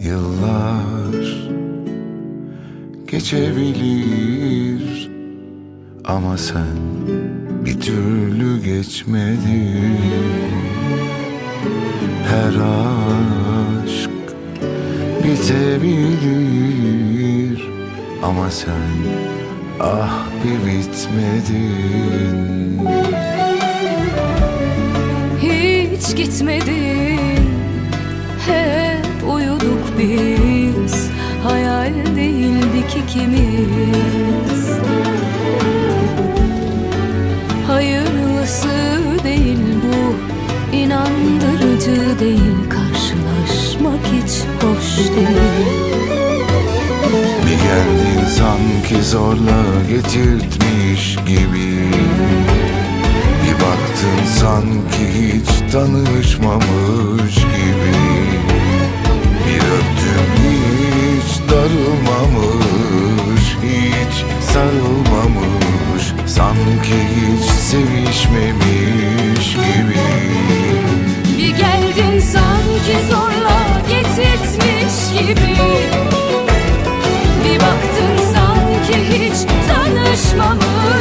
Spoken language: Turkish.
Yıllar geçebilir ama sen bir türlü geçmedin. Her aşk bitebilir ama sen ah bir bitmedin. Hiç gitmedin biz Hayal değildik ikimiz. Hayırlısı değil bu inandırıcı değil Karşılaşmak hiç hoş değil. Bir geldin sanki zorla getirtmiş gibi. Bir baktın sanki hiç tanışmamış gibi sarılmamış Hiç sarılmamış Sanki hiç sevişmemiş gibi. Bir geldin sanki zorla getirtmiş gibi. Bir baktın sanki hiç tanışmamış.